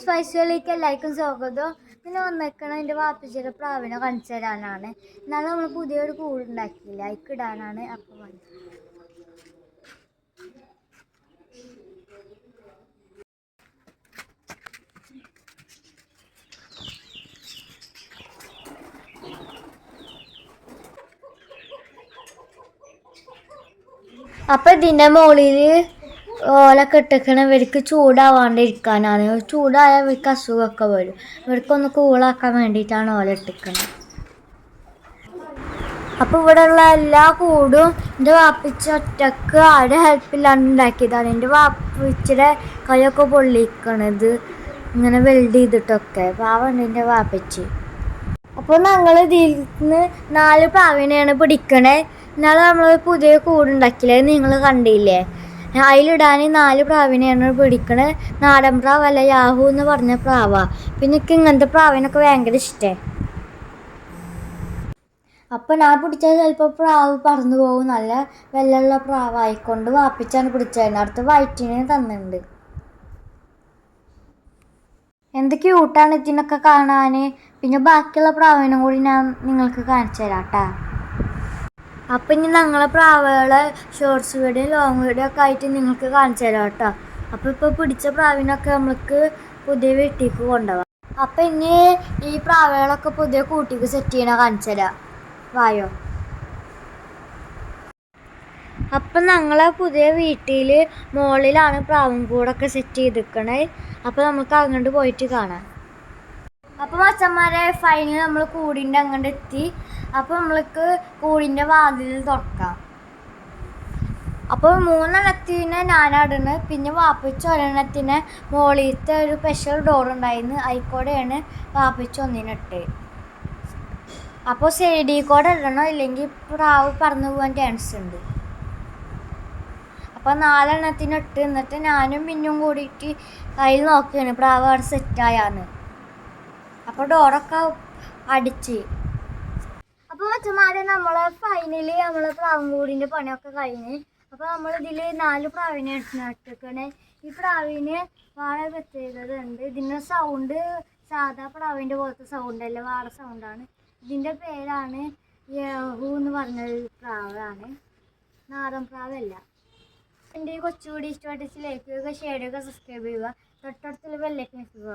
സ്പൈസിലേക്ക് എല്ലാവർക്കും സ്വാഗതം. പിന്നെ വന്നേക്കണ എന്റെ വാപ്പച്ചിയുടെ പ്രാവിനെ കാണിച്ചു തരാനാണ്. എന്നാലും നമ്മൾ പുതിയൊരു കൂടുണ്ടാക്കിയില്ല അതിക്ക് ഇടാനാണ് അപ്പം വന്നത്. അപ്പം ഇതിന്റെ മുകളിൽ ഓലൊക്കെ ഇട്ടേക്കണ ഇവർക്ക് ചൂടാവാണ്ടിരിക്കാനാണ്. ചൂടായാൽ ഇവർക്ക് അസുഖമൊക്കെ വരും. ഇവർക്കൊന്ന് കൂളാക്കാൻ വേണ്ടിയിട്ടാണ് ഓല ഇട്ടിക്കണത്. അപ്പോൾ ഇവിടെയുള്ള എല്ലാ കൂടും എന്റെ വാപ്പിച്ച ഒറ്റയ്ക്ക് ആരുടെ ഹെൽപ്പില്ലാണ്ട് ഉണ്ടാക്കിയതാണ്. എന്റെ വാപ്പിച്ചിയുടെ കൈയൊക്കെ പൊള്ളിക്കണത് ഇങ്ങനെ വെൽഡ് ചെയ്തിട്ടൊക്കെ. പാവണ്ട് എന്റെ വാപ്പിച്ച്. അപ്പോൾ ഞങ്ങൾ ഇതിൽ നിന്ന് നാല് പാവിനെയാണ് പിടിക്കണേ. എന്നാലും നമ്മൾ പുതിയ കൂടുണ്ടാക്കില്ലേ നിങ്ങൾ കണ്ടില്ലേ? അതിലിടാൻ നാല് പ്രാവിനെയാണ് പിടിക്കണത് നാടൻ പ്രാവല്ല യാഹു എന്ന് പറഞ്ഞ പ്രാവാ. പിന്നെ എനിക്ക് ഇങ്ങനത്തെ പ്രാവിനൊക്കെ ഭയങ്കര ഇഷ്ടേ. അപ്പൊ ഞാൻ പിടിച്ചാൽ ചിലപ്പോൾ പ്രാവ് പറന്നു പോകും. നല്ല വെള്ളമുള്ള പ്രാവായിക്കൊണ്ട് വാപ്പിച്ചാണ് പിടിച്ചത്. അടുത്ത് വയറ്റിനെ തന്നിട്ടുണ്ട്. എന്ത് ക്യൂട്ടാണ് ഇതിനൊക്കെ കാണാൻ പിന്നെ ബാക്കിയുള്ള പ്രാവിനും കൂടി ഞാൻ നിങ്ങൾക്ക് കാണിച്ചു തരാം കേട്ടാ. അപ്പം ഇനി ഞങ്ങളെ പ്രാവുകളെ ഷോർട്സ് വീഡിയോ ലോങ് വീഡിയോ ഒക്കെ ആയിട്ട് നിങ്ങൾക്ക് കാണിച്ചു തരാം കേട്ടോ. അപ്പോൾ ഇപ്പോൾ പിടിച്ച പ്രാവിനൊക്കെ നമ്മൾക്ക് പുതിയ വീട്ടിലേക്ക് കൊണ്ടുപോകാം അപ്പം ഇനി ഈ പ്രാവുകളൊക്കെ പുതിയ കൂട്ടിക്ക് സെറ്റ് ചെയ്യണ കാണിച്ചു തരാം. വായോ. അപ്പം ഞങ്ങളെ പുതിയ വീട്ടിൽ മുകളിലാണ് പ്രാവും കൂടൊക്കെ സെറ്റ് ചെയ്തിരിക്കണേ. അപ്പോൾ നമുക്ക് അങ്ങോട്ട് പോയിട്ട് കാണാം. അപ്പോൾ മച്ചന്മാരെ ഫൈനൽ നമ്മൾ കൂടിന്റെ അങ്ങോട്ട് എത്തി. അപ്പോൾ നമ്മൾക്ക് കൂടിന്റെ വാതിൽ തുറക്കാം. അപ്പോൾ മൂന്നെണ്ണത്തിന് ഞാനാടുന്നു പിന്നെ വാപ്പിച്ച ഒരെണ്ണത്തിന് മുകളിലത്തെ ഒരു സ്പെഷ്യൽ ഡോർ ഉണ്ടായിരുന്നു. അതിക്കൂടെയാണ് വാപ്പിച്ച ഒന്നിനിട്ട് അപ്പോൾ സൈഡിൽ കൂടെ ഇടണോ ഇല്ലെങ്കിൽ പ്രാവ് പറന്നു പോകാൻ ചാൻസ് ഉണ്ട്. അപ്പോൾ നാലെണ്ണത്തിനിട്ട് എന്നിട്ട് ഞാനും പിന്നും കൂടിയിട്ട് കയ്യിൽ നോക്കുകയാണ് പ്രാവ് അവിടെ സെറ്റായാന്ന് അപ്പോൾ ഡോറൊക്കെ അടിച്ച്. അപ്പോൾ അച്ഛന്മാരെ നമ്മളെ ഫൈനലി നമ്മളെ പ്രാവൻകൂടിന്റെ പണിയൊക്കെ കഴിഞ്ഞ്. അപ്പോൾ നമ്മൾ ഇതിൽ നാല് പ്രാവിനെ എടുത്തിട്ടേക്കണേ ഈ പ്രാവിന് വാഴ പ്രത്യേകത ഉണ്ട് ഇതിന്റെ സൗണ്ട് സാധാ പ്രാവിന്റെ പോലത്തെ സൗണ്ട് അല്ല വാഴ സൗണ്ടാണ് ഇതിന്റെ പേരാണ് യഹു എന്ന് പറഞ്ഞ പ്രാവാണ്. നാടൻ പ്രാവല്ല. എന്റെ ഈ കൊച്ചുകൂടി ഇഷ്ടമായിട്ട് ലൈക്ക് ചെയ്യുക ഷെയർ ചെയ്യുക സബ്സ്ക്രൈബ് ചെയ്യുക. തൊട്ടടുത്തുള്ള ബെല്ലേക്ക് നിൽക്കുക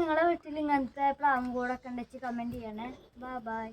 നിങ്ങളുടെ വീട്ടിൽ ഇങ്ങനത്തെ പ്രാവും കൂടൊക്കെ ഉണ്ടെച്ച് കമന്റ് ചെയ്യണേ. Bye bye